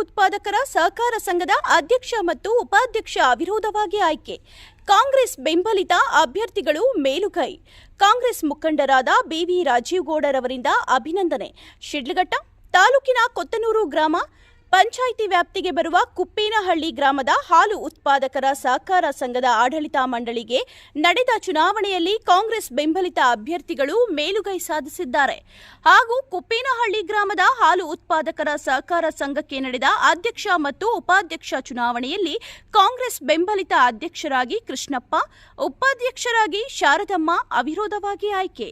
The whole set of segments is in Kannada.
ಉತ್ಪಾದಕರ ಸಹಕಾರ ಸಂಘದ ಅಧ್ಯಕ್ಷ ಮತ್ತು ಉಪಾಧ್ಯಕ್ಷ ಅವಿರೋಧವಾಗಿ ಆಯ್ಕೆ. ಕಾಂಗ್ರೆಸ್ ಬೆಂಬಲಿತ ಅಭ್ಯರ್ಥಿಗಳು ಮೇಲುಗೈ. ಕಾಂಗ್ರೆಸ್ ಮುಖಂಡರಾದ ಬಿವಿ ರಾಜೀವ್ ಗೌಡರವರಿಂದ ಅಭಿನಂದನೆ. ಶಿಡ್ಲಘಟ್ಟ, ತಾಲೂಕಿನ ಕೊತ್ತನೂರು ಗ್ರಾಮ ಪಂಚಾಯಿತಿ ವ್ಯಾಪ್ತಿಗೆ ಬರುವ ಕುಪ್ಪೇನಹಳ್ಳಿ ಗ್ರಾಮದ ಹಾಲು ಉತ್ಪಾದಕರ ಸಹಕಾರ ಸಂಘದ ಆಡಳಿತ ಮಂಡಳಿಗೆ ನಡೆದ ಚುನಾವಣೆಯಲ್ಲಿ ಕಾಂಗ್ರೆಸ್ ಬೆಂಬಲಿತ ಅಭ್ಯರ್ಥಿಗಳು ಮೇಲುಗೈ ಸಾಧಿಸಿದ್ದಾರೆ. ಹಾಗೂ ಕುಪ್ಪೇನಹಳ್ಳಿ ಗ್ರಾಮದ ಹಾಲು ಉತ್ಪಾದಕರ ಸಹಕಾರ ಸಂಘಕ್ಕೆ ನಡೆದ ಅಧ್ಯಕ್ಷ ಮತ್ತು ಉಪಾಧ್ಯಕ್ಷ ಚುನಾವಣೆಯಲ್ಲಿ ಕಾಂಗ್ರೆಸ್ ಬೆಂಬಲಿತ ಅಧ್ಯಕ್ಷರಾಗಿ ಕೃಷ್ಣಪ್ಪ, ಉಪಾಧ್ಯಕ್ಷರಾಗಿ ಶಾರದಮ್ಮ ಅವಿರೋಧವಾಗಿ ಆಯ್ಕೆ.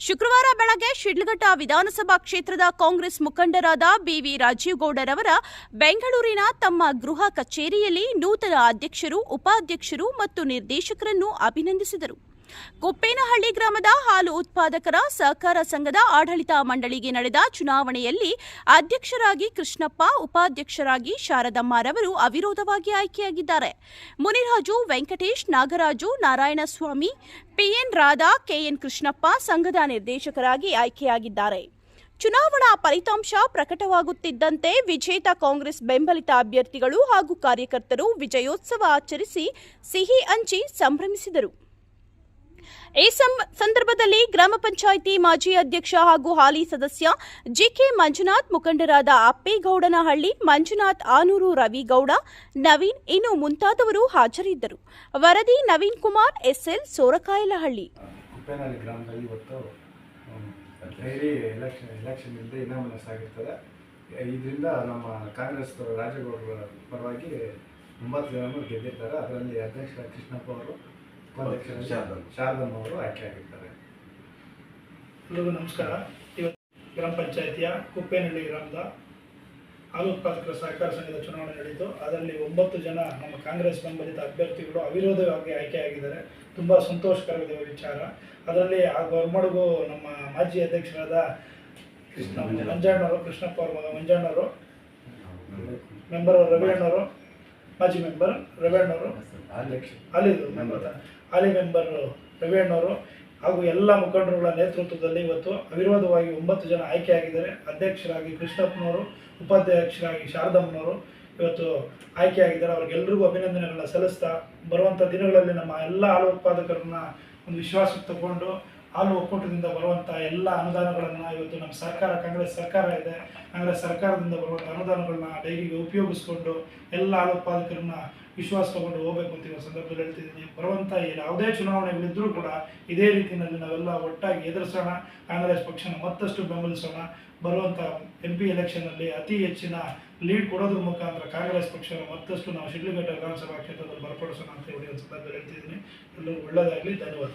ಶುಕ್ರವಾರ ಬೆಳಗ್ಗೆ ಶಿಡ್ಲಘಟ್ಟ ವಿಧಾನಸಭಾ ಕ್ಷೇತ್ರದ ಕಾಂಗ್ರೆಸ್ ಮುಖಂಡರಾದ ಬಿವಿ ರಾಜೀವ್ ಗೌಡರವರ ಬೆಂಗಳೂರಿನ ತಮ್ಮ ಗೃಹ ಕಚೇರಿಯಲ್ಲಿ ನೂತನ ಅಧ್ಯಕ್ಷರು, ಉಪಾಧ್ಯಕ್ಷರು ಮತ್ತು ನಿರ್ದೇಶಕರನ್ನು ಅಭಿನಂದಿಸಿದರು. ಕೊಪ್ಪೇನಹಳ್ಳಿ ಗ್ರಾಮದ ಹಾಲು ಉತ್ಪಾದಕರ ಸಹಕಾರ ಸಂಘದ ಆಡಳಿತ ಮಂಡಳಿಗೆ ನಡೆದ ಚುನಾವಣೆಯಲ್ಲಿ ಅಧ್ಯಕ್ಷರಾಗಿ ಕೃಷ್ಣಪ್ಪ, ಉಪಾಧ್ಯಕ್ಷರಾಗಿ ಶಾರದಮ್ಮರವರು ಅವಿರೋಧವಾಗಿ ಆಯ್ಕೆಯಾಗಿದ್ದಾರೆ. Muniraju, Venkatesh, Nagaraju, Narayanaswamy, P N Radha, K N Krishnappa ಸಂಘದ ನಿರ್ದೇಶಕರಾಗಿ ಆಯ್ಕೆಯಾಗಿದ್ದಾರೆ. ಚುನಾವಣಾ ಫಲಿತಾಂಶ ಪ್ರಕಟವಾಗುತ್ತಿದ್ದಂತೆ ವಿಜೇತ ಕಾಂಗ್ರೆಸ್ ಬೆಂಬಲಿತ ಅಭ್ಯರ್ಥಿಗಳು ಹಾಗೂ ಕಾರ್ಯಕರ್ತರು ವಿಜಯೋತ್ಸವ ಆಚರಿಸಿ ಸಿಹಿ ಹಂಚಿ ಸಂಭ್ರಮಿಸಿದರು. ಈ ಸಂದರ್ಭದಲ್ಲಿ ಗ್ರಾಮ ಪಂಚಾಯಿತಿ ಮಾಜಿ ಅಧ್ಯಕ್ಷ ಹಾಗೂ ಹಾಲಿ ಸದಸ್ಯ ಜಿಕೆ ಮಂಜುನಾಥ್, ಮುಖಂಡರಾದ ಅಪ್ಪೇಗೌಡನಹಳ್ಳಿ, ಮಂಜುನಾಥ್ ಆನೂರು, ರವಿಗೌಡ, ನವೀನ್ ಇನ್ನು ಮುಂತಾದವರು ಹಾಜರಿದ್ದರು. ವರದಿ ನವೀನ್ ಕುಮಾರ್, ಎಸ್ಎಲ್ ಸೋರಕಾಯಲಹಳ್ಳಿ. ಇದರಿಂದ ನಮ್ಮ ಕಾಂಗ್ರೆಸ್ ರಾಜೇಗೌಡರ ಪರವಾಗಿ ಒಂಬತ್ತು ಜನ ಗೆದ್ದಿದ್ದಾರೆ. ಅದರಲ್ಲಿ ಅಧ್ಯಕ್ಷ ಕೃಷ್ಣಪ್ಪ ಅವರು ಉಪಾಧ್ಯಕ್ಷ ಶಾರದಮ್ಮ. ಅವರು ಆಯ್ಕೆಯಾಗಿದ್ದಾರೆ ಎಲ್ಲರಿಗೂ ನಮಸ್ಕಾರ. ಇವತ್ತು ಗ್ರಾಮ ಪಂಚಾಯಿತಿಯ ಕುಪ್ಪೇನಹಳ್ಳಿ ಗ್ರಾಮದ ಹಾಲು ಉತ್ಪಾದಕರ ಸಹಕಾರ ಸಂಘದ ಚುನಾವಣೆ ನಡೆಯಿತು. ಅದರಲ್ಲಿ ಒಂಬತ್ತು ಜನ ನಮ್ಮ ಕಾಂಗ್ರೆಸ್ ಬೆಂಬಲಿತ ಅಭ್ಯರ್ಥಿಗಳು ಅವಿರೋಧವಾಗಿ ಆಯ್ಕೆಯಾಗಿದ್ದಾರೆ ತುಂಬ ಸಂತೋಷಕರವಾದ ವಿಚಾರ. ಅದರಲ್ಲಿ ಆ ಗೌರ್ಮಡ್ಗೂ ನಮ್ಮ ಮಾಜಿ ಅಧ್ಯಕ್ಷರಾದ ಕೃಷ್ಣ ಮಂಜಣ್ಣ. ಮಂಜಣ್ಣವರು ಕೃಷ್ಣಪ್ಪ ಅವರು ಮಂಜಣ್ಣವರು ಮೆಂಬರ್ ರವಿಯಣ್ಣವರು ಮಾಜಿ ಮೆಂಬರ್ ರವಿಯಣ್ಣವರು. ಅಧ್ಯಕ್ಷ ಹಾಲಿ ಮೆಂಬರ್. ಹಾಲಿ ಮೆಂಬರ್ ರವಿಯಣ್ಣವರು. ಹಾಗೂ ಎಲ್ಲ ಮುಖಂಡರುಗಳ ನೇತೃತ್ವದಲ್ಲಿ ಇವತ್ತು ಅವಿರೋಧವಾಗಿ ಒಂಬತ್ತು ಜನ ಆಯ್ಕೆಯಾಗಿದ್ದಾರೆ. ಅಧ್ಯಕ್ಷರಾಗಿ ಕೃಷ್ಣಪ್ಪನವರು ಉಪಾಧ್ಯಕ್ಷರಾಗಿ ಶಾರದಮ್ಮನವರು ಇವತ್ತು ಆಯ್ಕೆಯಾಗಿದ್ದಾರೆ. ಅವ್ರಿಗೆಲ್ಲರಿಗೂ ಅಭಿನಂದನೆಗಳನ್ನ ಸಲ್ಲಿಸ್ತಾ ಬರುವಂಥ ದಿನಗಳಲ್ಲಿ ನಮ್ಮ ಎಲ್ಲ ಹಾಲು ಉತ್ಪಾದಕರನ್ನ ಒಂದು ವಿಶ್ವಾಸಕ್ಕೆ ತಗೊಂಡು ಹಾಲು ಒಕ್ಕೂಟದಿಂದ ಬರುವಂಥ ಎಲ್ಲ ಅನುದಾನಗಳನ್ನು ಇವತ್ತು ನಮ್ಮ ಸರ್ಕಾರ, ಕಾಂಗ್ರೆಸ್ ಸರ್ಕಾರ ಇದೆ. ಕಾಂಗ್ರೆಸ್ ಸರ್ಕಾರದಿಂದ ಬರುವಂಥ ಅನುದಾನಗಳನ್ನ ಡೈರಿಗೆ ಉಪಯೋಗಿಸ್ಕೊಂಡು ಎಲ್ಲ ಹಾಲು ಉತ್ಪಾದಕರನ್ನ ವಿಶ್ವಾಸ ತಗೊಂಡು ಹೋಗ್ಬೇಕು ಅಂತ ಇರೋ ಸಂದರ್ಭದಲ್ಲಿ ಹೇಳ್ತಿದ್ದೀನಿ. ಬರುವಂಥ ಯಾವುದೇ ಚುನಾವಣೆಗಳಿದ್ರೂ ಕೂಡ ಇದೇ ರೀತಿಯಲ್ಲಿ ನಾವೆಲ್ಲ ಒಟ್ಟಾಗಿ ಎದುರಿಸೋಣ. ಕಾಂಗ್ರೆಸ್ ಪಕ್ಷನ ಮತ್ತಷ್ಟು ಬೆಂಬಲಿಸೋಣ. ಬರುವಂಥ ಎಂ ಪಿ ಎಲೆಕ್ಷನಲ್ಲಿ ಅತಿ ಹೆಚ್ಚಿನ ಲೀಡ್ ಕೊಡೋದ್ರ ಮುಖಾಂತರ ಕಾಂಗ್ರೆಸ್ ಪಕ್ಷನ ಮತ್ತಷ್ಟು ನಾವು ಶಿಡ್ಲಘಟ್ಟ ವಿಧಾನಸಭಾ ಕ್ಷೇತ್ರದಲ್ಲಿ ಬರಪಡಿಸೋಣ ಅಂತ ಹೇಳಿ ಸಂದರ್ಭದಲ್ಲಿ ಹೇಳ್ತಿದ್ದೀನಿ. ಎಲ್ಲರೂ ಒಳ್ಳೆಯದಾಗಲಿ. ಧನ್ಯವಾದ